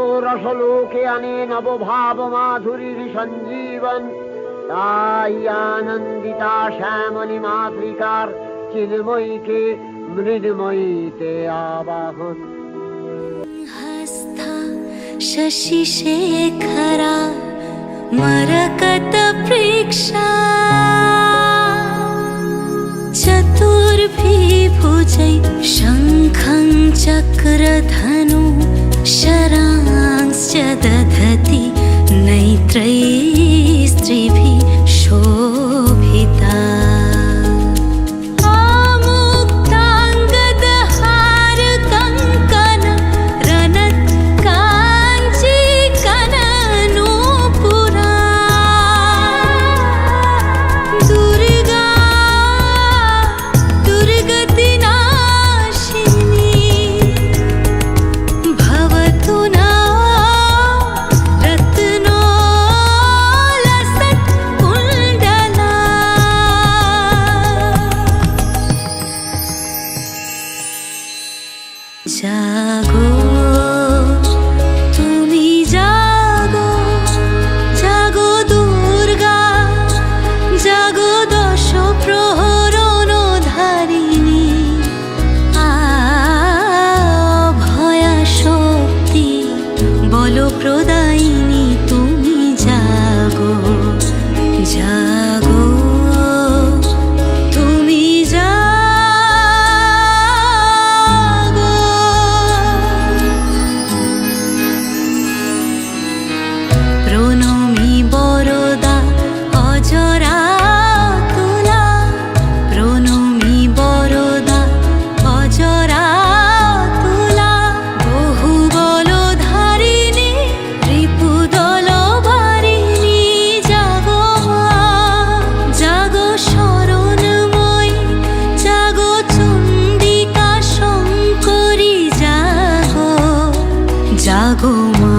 ও রসলোকে আনে নবভাব মাধুরীর সঞ্জীবন তাই আনন্দিতা শ্যামলী মাতৃকার চিন্ময়ীকে মৃন্ময়ীতে আবাহন हस्ता शशिशेखरा मरकतप्रेक्षा चतुर्भिभुजै शङ्खं चक्रधनु sharang 자고. মা।